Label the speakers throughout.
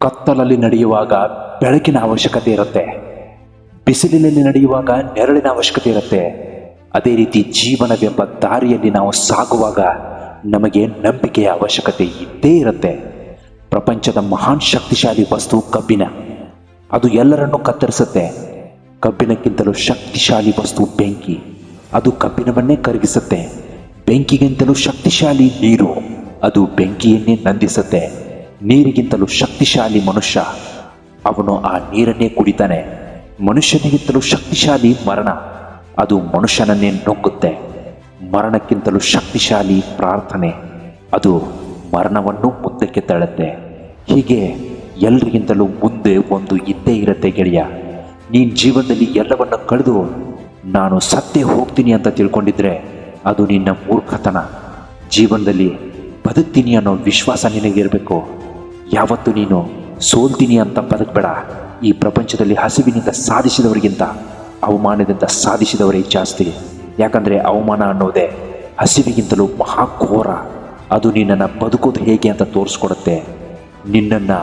Speaker 1: ಕತ್ತಲಲ್ಲಿ ನಡೆಯುವಾಗ ಬೆಳಕಿನ ಅವಶ್ಯಕತೆ ಇರುತ್ತೆ. ಬಿಸಿಲಿನಲ್ಲಿ ನಡೆಯುವಾಗ ನೆರಳಿನ ಅವಶ್ಯಕತೆ ಇರುತ್ತೆ. ಅದೇ ರೀತಿ ಜೀವನವೆಂಬ ದಾರಿಯಲ್ಲಿ ನಾವು ಸಾಗುವಾಗ ನಮಗೆ ನಂಬಿಕೆಯ ಅವಶ್ಯಕತೆ ಇದ್ದೇ ಇರುತ್ತೆ. ಪ್ರಪಂಚದ ಮಹಾನ್ ಶಕ್ತಿಶಾಲಿ ವಸ್ತು ಕಬ್ಬಿಣ ಅದು ಎಲ್ಲರನ್ನೂ ಕತ್ತರಿಸುತ್ತೆ. ಕಬ್ಬಿಣಕ್ಕಿಂತಲೂ ಶಕ್ತಿಶಾಲಿ ವಸ್ತು ಬೆಂಕಿ. ಅದು ಕಬ್ಬಿನವನ್ನೇ ಕರಗಿಸುತ್ತೆ. ಬೆಂಕಿಗಿಂತಲೂ ಶಕ್ತಿಶಾಲಿ ನೀರು. ಅದು ಬೆಂಕಿಯನ್ನೇ ನಂದಿಸುತ್ತೆ. ನೀರಿಗಿಂತಲೂ ಶಕ್ತಿಶಾಲಿ ಮನುಷ್ಯ. ಅವನು ಆ ನೀರನ್ನೇ ಕುಡಿತಾನೆ. ಮನುಷ್ಯನಿಗಿಂತಲೂ ಶಕ್ತಿಶಾಲಿ ಮರಣ. ಅದು ಮನುಷ್ಯನನ್ನೇ ನುಗ್ಗುತ್ತೆ ಮರಣಕ್ಕಿಂತಲೂ ಶಕ್ತಿಶಾಲಿ ಪ್ರಾರ್ಥನೆ. ಅದು ಮರಣವನ್ನು ಮುಂದಕ್ಕೆ ತಳ್ಳುತ್ತೆ. ಹೀಗೆ ಎಲ್ರಿಗಿಂತಲೂ ಮುಂದೆ ಒಂದು ಇದ್ದೇ ಇರುತ್ತೆ ಗೆಳೆಯ. ನೀನು ಜೀವನದಲ್ಲಿ ಎಲ್ಲವನ್ನ ಕಳೆದು ನಾನು ಸತ್ತೇ ಹೋಗ್ತೀನಿ ಅಂತ ತಿಳ್ಕೊಂಡಿದ್ರೆ ಅದು ನಿನ್ನ ಮೂರ್ಖತನ. ಜೀವನದಲ್ಲಿ ಬದುಕ್ತೀನಿ ಅನ್ನೋ ವಿಶ್ವಾಸ ನಿನಗಿರಬೇಕು. ಯಾವತ್ತು ನೀನು ಸೋಲ್ತೀನಿ ಅಂತ ಬದುಕಬೇಡ. ಈ ಪ್ರಪಂಚದಲ್ಲಿ ಹಸಿವಿನಿಂದ ಸಾಧಿಸಿದವರಿಗಿಂತ ಅವಮಾನದಿಂದ ಸಾಧಿಸಿದವರೇ ಜಾಸ್ತಿ. ಯಾಕಂದರೆ ಅವಮಾನ ಅನ್ನೋದೇ ಹಸಿವಿಗಿಂತಲೂ ಮಹಾಘೋರ ಅದು ನಿನ್ನನ್ನು ಬದುಕೋದು ಹೇಗೆ ಅಂತ ತೋರಿಸ್ಕೊಡುತ್ತೆ. ನಿನ್ನನ್ನು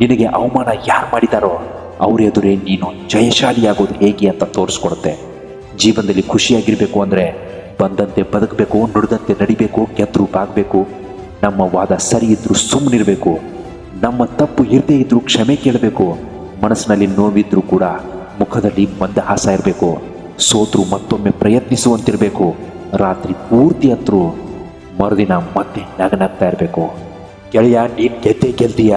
Speaker 1: ನಿನಗೆ ಅವಮಾನ ಯಾರು ಮಾಡಿದಾರೋ ಅವ್ರ ಎದುರೇ ನೀನು ಜಯಶಾಲಿಯಾಗೋದು ಹೇಗೆ ಅಂತ ತೋರಿಸ್ಕೊಡುತ್ತೆ. ಜೀವನದಲ್ಲಿ ಖುಷಿಯಾಗಿರಬೇಕು ಅಂದರೆ ಬಂದಂತೆ ಬದುಕಬೇಕು, ನುಡಿದಂತೆ ನಡಿಬೇಕು ಗೆದ್ರು ಬಾಗಬೇಕು. ನಮ್ಮ ವಾದ ಸರಿ ಇದ್ದರೂ ಸುಮ್ಮನಿರಬೇಕು ನಮ್ಮ ತಪ್ಪು ಇರದೇ ಇದ್ರೂ ಕ್ಷಮೆ ಕೇಳಬೇಕು. ಮನಸ್ಸಿನಲ್ಲಿ ನೋವಿದ್ರೂ ಕೂಡ ಮುಖದಲ್ಲಿ ಮಂದಹಾಸ ಇರಬೇಕು. ಸೋತರು ಮತ್ತೊಮ್ಮೆ ಪ್ರಯತ್ನಿಸುವಂತಿರಬೇಕು. ರಾತ್ರಿ ಪೂರ್ತಿ ಹತ್ರು ಮರುದಿನ ಮತ್ತೆ ನಗನಾಗ್ತಾ ಇರಬೇಕು. ಗೆಳೆಯ, ನೀನ್ ಗೆದ್ದೆ ಗೆಲ್ತೀಯ?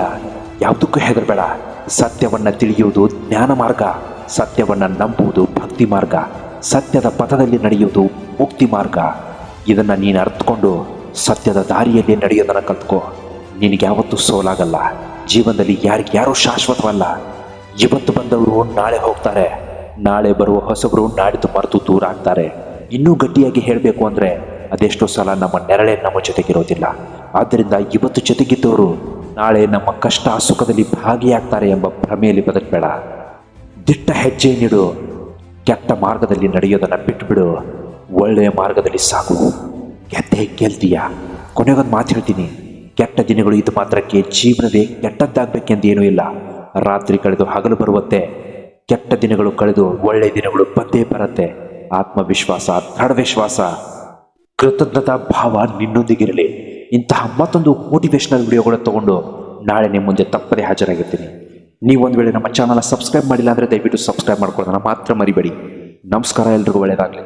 Speaker 1: ಯಾವುದಕ್ಕೂ ಹೆದರಬೇಡ. ಸತ್ಯವನ್ನ ತಿಳಿಯುವುದು ಜ್ಞಾನ ಮಾರ್ಗ. ಸತ್ಯವನ್ನ ನಂಬುವುದು ಭಕ್ತಿ ಮಾರ್ಗ. ಸತ್ಯದ ಪಥದಲ್ಲಿ ನಡೆಯುವುದು ಮುಕ್ತಿ ಮಾರ್ಗ. ಇದನ್ನ ನೀನು ಅರ್ಥಕೊಂಡು ಸತ್ಯದ ದಾರಿಯಲ್ಲಿ ನಡೆಯೋದನ್ನ ಕಲ್ತ್ಕೋ. ನಿನಗೆ ಯಾವತ್ತೂ ಸೋಲಾಗಲ್ಲ. ಜೀವನದಲ್ಲಿ ಯಾರಿಗೆ ಯಾರೂ ಶಾಶ್ವತವಲ್ಲ. ಇವತ್ತು ಬಂದವರು ನಾಳೆ ಹೋಗ್ತಾರೆ. ನಾಳೆ ಬರುವ ಹೊಸಬರು ನಾಡಿದ್ದು ಮರೆತು ದೂರ ಆಗ್ತಾರೆ. ಇನ್ನೂ ಗಟ್ಟಿಯಾಗಿ ಹೇಳಬೇಕು ಅಂದರೆ ಅದೆಷ್ಟೋ ಸಲ ನಮ್ಮ ನೆರಳೆ ನಮ್ಮ ಜೊತೆಗಿರೋದಿಲ್ಲ ಆದ್ದರಿಂದ ಇವತ್ತು ಜೊತೆಗಿದ್ದವರು ನಾಳೆ ನಮ್ಮ ಕಷ್ಟ ಸುಖದಲ್ಲಿ ಭಾಗಿಯಾಗ್ತಾರೆ ಎಂಬ ಭ್ರಮೆಯಲ್ಲಿ ಬದುಕಬೇಡ. ದಿಟ್ಟ ಹೆಜ್ಜೆ ನೀಡು. ಕೆಟ್ಟ ಮಾರ್ಗದಲ್ಲಿ ನಡೆಯೋದನ್ನು ಬಿಟ್ಟುಬಿಡು ಒಳ್ಳೆಯ ಮಾರ್ಗದಲ್ಲಿ ಸಾಗು. ಗೆದ್ದೆ ಗೆಲ್ತೀಯ. ಕೊನೆಗೊಂದು ಮಾತು ಹೇಳ್ತೀನಿ. ಕೆಟ್ಟ ದಿನಗಳು ಇದು ಮಾತ್ರಕ್ಕೆ ಜೀವನವೇ ಕೆಟ್ಟದ್ದಾಗಬೇಕೆಂದೇನೂ ಇಲ್ಲ. ರಾತ್ರಿ ಕಳೆದು ಹಗಲು ಬರುವಂತೆ ಕೆಟ್ಟ ದಿನಗಳು ಕಳೆದು ಒಳ್ಳೆಯ ದಿನಗಳು ಬಂದೇ ಬರುತ್ತೆ. ಆತ್ಮವಿಶ್ವಾಸ ದೃಢ ವಿಶ್ವಾಸ ಕೃತಜ್ಞತಾ ಭಾವ ನಿನ್ನೊಂದಿಗಿರಲಿ. ಇಂತಹ ಮತ್ತೊಂದು ಮೋಟಿವೇಶನಲ್ ವಿಡಿಯೋಗಳು ತಗೊಂಡು ನಾಳೆ ನಿಮ್ಮ ಮುಂದೆ ತಪ್ಪದೇ ಹಾಜರಾಗಿರ್ತೀನಿ. ನೀವು ಒಂದು ವೇಳೆ ನಮ್ಮ ಚಾನಲ್ ಸಬ್ಸ್ಕ್ರೈಬ್ ಮಾಡಿಲ್ಲ ಅಂದರೆ ದಯವಿಟ್ಟು ಸಬ್ಸ್ಕ್ರೈಬ್ ಮಾಡ್ಕೊಳ್ಳೋದನ್ನ ಮಾತ್ರ ಮರಿಬೇಡಿ. ನಮಸ್ಕಾರ, ಎಲ್ರಿಗೂ ಒಳ್ಳೆಯದಾಗಲಿ